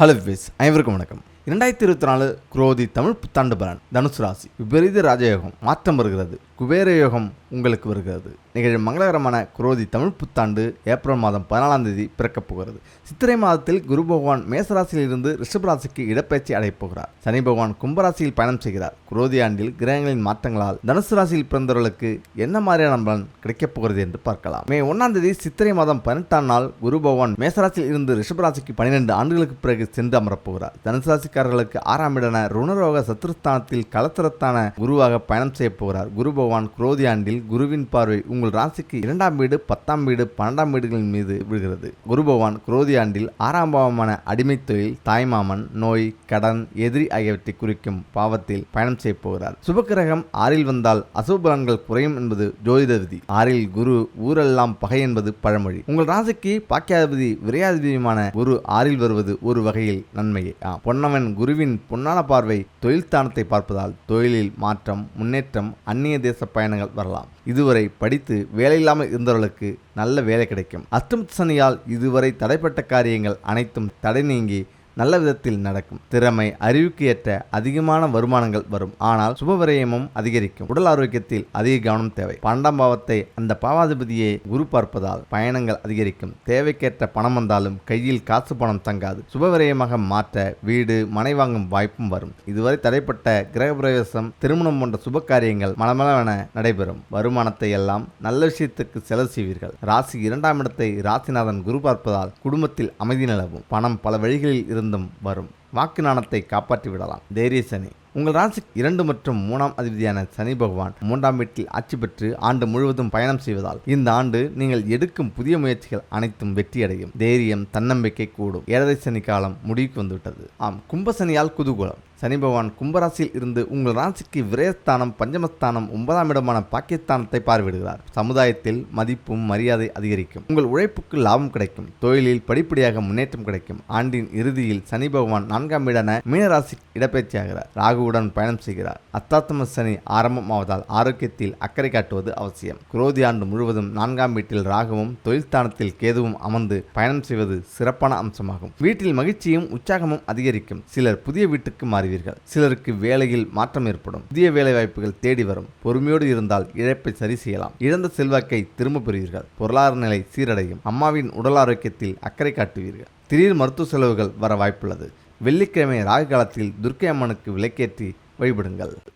Hello விஸ் அனைவருக்கும் வணக்கம். இரண்டாயிரத்தி இருபத்தி நாலு குரோதி தமிழ் புத்தாண்டு பலன் தனுசு ராசி விபரீத ராஜயோகம் மாற்றம் வருகிறது. குபேர யோகம் உங்களுக்கு வருகிறது. நிகழும் மங்களகரமான குரோதி தமிழ் புத்தாண்டு ஏப்ரல் மாதம் பதினாலாம் தேதி பிறக்கப் போகிறது. சித்திரை மாதத்தில் குரு பகவான் மேசராசியில் இருந்து ரிஷபராசிக்கு இடப்பெயர்ச்சி அடையப் போகிறார். சனி பகவான் கும்பராசியில் பயணம் செய்கிறார். குரோதி ஆண்டில் கிரகங்களின் மாற்றங்களால் தனுசு ராசியில் பிறந்தவர்களுக்கு என்ன மாதிரியான பலன் கிடைக்கப் போகிறது என்று பார்க்கலாம். மே ஒன்றாம் தேதி சித்திரை மாதம் பதினெட்டாம் நாள் குரு பகவான் மேசராசியில் இருந்து ரிஷபராசிக்கு பன்னிரெண்டு ஆண்டுகளுக்கு பிறகு சென்று அமரப் போகிறார். தனுசு ராசிக்காரர்களுக்கு ஆறாம் இடன ருணரோக சத்துருஸ்தானத்தில் கலத்திரத்தான குருவாக பயணம் செய்ய போகிறார். குரு பகவான் குரோதி ஆண்டில் குருவின் பார்வை உங்கள் ராசிக்கு இரண்டாம் வீடு பத்தாம் வீடு பன்னெண்டாம் வீடுகளின் மீது விழுகிறது. குரு பகவான் குரோதி ஆண்டில் ஆறாம் பாவமான அடிமை தொழில் தாய்மாமன் நோய் கடன் எதிரி ஆகியவற்றை குறிக்கும் பாவத்தில் பயணம் செய்ய போகிறார். சுபக்கிரகம் ஆறில் வந்தால் அசுபலன்கள் குறையும் என்பது ஜோதிட விதி. ஆறில் குரு ஊரெல்லாம் பகை என்பது பழமொழி. உங்கள் ராசிக்கு பாக்கியாதிபதி விரையாதிபதியுமான குரு ஆறில் வருவது ஒரு வகையில் நன்மையே. பொன்னவன் குருவின் பொன்னான பார்வை தொழில் ஸ்தானத்தை பார்ப்பதால் தொழிலில் மாற்றம் முன்னேற்றம் அந்நிய தேச பயணங்கள் வரலாம். இதுவரை படித்து வேலையில்லாமல் இருந்தவர்களுக்கு நல்ல வேலை கிடைக்கும். அஷ்டம் சனியால் இதுவரை தடைப்பட்ட காரியங்கள் அனைத்தும் தடை நீங்கி நல்ல விதத்தில் நடக்கும். திறமை அறிவுக்கு ஏற்ற அதிகமான வருமானங்கள் வரும். ஆனால் சுபவிரயமும் அதிகரிக்கும். உடல் ஆரோக்கியத்தில் அதிக கவனம் தேவை. பன்னெண்டாம் பாவத்தை அந்த பாவாதிபதியை குரு பார்ப்பதால் பயணங்கள் அதிகரிக்கும். தேவைக்கேற்ற பணம் வந்தாலும் கையில் காசு பணம் தங்காது. சுபவிரயமாக மாற்ற வீடு மனை வாங்கும் வாய்ப்பும் வரும். இதுவரை தடைப்பட்ட கிரகப்பிரவேசம் திருமணம் போன்ற சுப காரியங்கள் மனமளவென நடைபெறும். வருமானத்தை எல்லாம் நல்ல விஷயத்துக்கு செலவு செய்வீர்கள். ராசி இரண்டாம் இடத்தை ராசிநாதன் குரு பார்ப்பதால் குடும்பத்தில் அமைதி நிலவும். பணம் பல வழிகளில் இருந்தும் வரும். வாக்கு நாணத்தை காப்பாற்றி விடலாம் தைரிய சனி உங்கள் ராசி இரண்டு மற்றும் மூணாம் அதிபதியான சனி பகவான் மூன்றாம் வீட்டில் ஆட்சி பெற்று ஆண்டு முழுவதும் பயணம் செய்வதால் இந்த ஆண்டு நீங்கள் எடுக்கும் புதிய முயற்சிகள் அனைத்தும் வெற்றியடையும். தைரியம் தன்னம்பிக்கை கூடும். ஏழரை சனி காலம் முடிவுக்கு வந்துவிட்டது. ஆம் கும்பசனியால் குதூகூலம். சனி பகவான் கும்பராசியில் இருந்து உங்கள் ராசிக்கு விரயஸ்தானம் பஞ்சமஸ்தானம் ஒன்பதாம் இடமான பாகிஸ்தானத்தை பார்வையிடுகிறார். சமுதாயத்தில் மதிப்பும் மரியாதை அதிகரிக்கும். உங்கள் உழைப்புக்கு லாபம் கிடைக்கும். தொழிலில் படிப்படியாக முன்னேற்றம் கிடைக்கும். ஆண்டின் இறுதியில் சனி பகவான் நான்காம் இடன மீனராசி இடப்பெயர்ச்சியாகிறார். ராகுவுடன் பயணம் செய்கிறார். அத்தாத்தம சனி ஆரம்பமாவதால் ஆரோக்கியத்தில் அக்கறை காட்டுவது அவசியம். குரோதி ஆண்டு முழுவதும் நான்காம் வீட்டில் ராகுவும் தொழில்தானத்தில் கேதுவும் அமர்ந்து பயணம் செய்வது சிறப்பான அம்சமாகும். வீட்டில் மகிழ்ச்சியும் உற்சாகமும் அதிகரிக்கும். சிலர் புதிய வீட்டுக்கு மாறுவீர்கள். சிலருக்கு வேலையில் மாற்றம் ஏற்படும். புதிய வேலை வாய்ப்புகள் தேடி வரும். பொறுமையோடு இருந்தால் இழப்பை சரி செய்யலாம். இழந்த செல்வாக்கை திரும்ப பெறுவீர்கள். பொருளாதார நிலை சீரடையும். அம்மாவின் உடல் ஆரோக்கியத்தில் அக்கறை காட்டுவீர்கள். திடீர் மருத்துவ செலவுகள் வர வாய்ப்புள்ளது. வெள்ளிக்கிழமை ராகு காலத்தில் துர்க்கை அம்மனுக்கு விளக்கேற்றி வழிபடுங்கள்.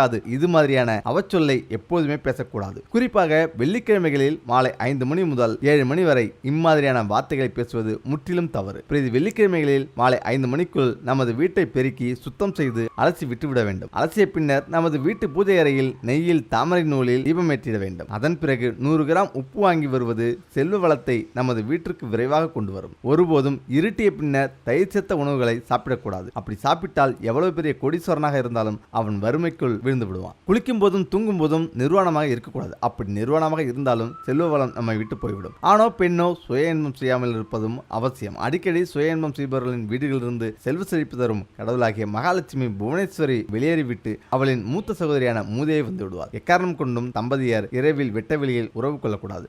நடக்காது. இது மாதிரியான அவச்சொல்லை எப்போதுமே பேசக்கூடாது. குறிப்பாக வெள்ளிக்கிழமைகளில் மாலை ஐந்து மணி முதல் ஏழு மணி வரை இம்மாதிரியான வார்த்தைகளை பேசுவது முற்றிலும் தவறு. பிரதி வெள்ளிக்கிழமைகளில் மாலை ஐந்து மணிக்குள் நமது வீட்டை பெருக்கி சுத்தம் செய்து அலசி விட்டுவிட வேண்டும். அலசிய பின்னர் நமது வீட்டு பூஜை அறையில் நெய்யில் தாமரை நூலில் தீபமேற்றிட வேண்டும். அதன் பிறகு நூறு கிராம் உப்பு வாங்கி வருவது செல்வ வளத்தை நமது வீட்டிற்கு விரைவாக கொண்டு வரும். ஒருபோதும் இருட்டிய பின்னர் தயிர் சேர்த்த உணவுகளை சாப்பிடக்கூடாது. அப்படி சாப்பிட்டால் எவ்வளவு பெரிய கொடீஸ்வரனாக இருந்தாலும் அவன் வறுமைக்குள் வீழ்ந்து விடுவான். குளிக்கும் போதும் தூங்கும் போதும் நிர்வாணமாக இருக்கக்கூடாது. அப்படி நிர்வாணமாக இருந்தாலும் செல்வ வளம் நம்மை விட்டு போய்விடும். ஆணோ பெண்ணோ சுய இன்பம் செய்யாமல் இருப்பதும் அவசியம். அடிக்கடி சுய இன்பம் செய்பவர்களின் வீடுகளிலிருந்து செல்வ செழிப்பு தரும் கடவுளாகிய மகாலட்சுமி புவனேஸ்வரி வெளியேறிவிட்டு அவளின் மூத்த சகோதரியான மூதையை வந்து விடுவார் எக்காரணம் கொண்டும் தம்பதியார் இரவில் வெட்ட வெளியில் உறவு கொள்ளக்கூடாது.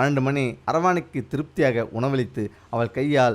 பன்னெண்டு மணி அரவாணிக்கு திருப்தியாக உணவளித்து அவள் கையால்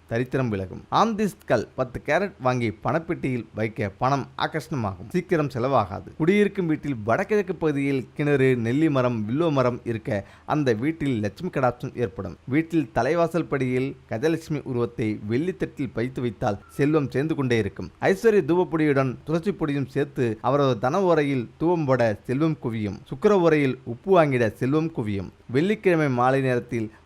தரித்திரம் விலகும். ஆம்திஸ்ட் பத்து கேரட் வாங்கி பணப்பெட்டியில் வைக்க பணம் ஆகர்ஷணமாகும் சீக்கிரம் செலவாகாது. குடியிருக்கும் வீட்டில் வடகிழக்கு பகுதியில் கிணறு நெல்லி மரம் வில்லோ மரம் இருக்க அந்த வீட்டில் லட்சுமி கடாட்சம் ஏற்படும். வீட்டில் தலைவாசல் படியில் கஜலட்சுமி உருவத்தை வெள்ளித்தட்டில் வைத்து வைத்தால் செல்வம் சேர்ந்து கொண்டே இருக்கும். ஐஸ்வர்ய தூவப்பொடியுடன் துளசி பொடியும் சேர்த்து அவரது தன உரையில் தூவம் போட செல்வம் குவியும். சுக்கர உரையில் உப்பு வாங்கிட செல்வம் குவியும். வெள்ளிக்கிழமை மாலை நேரத்தில்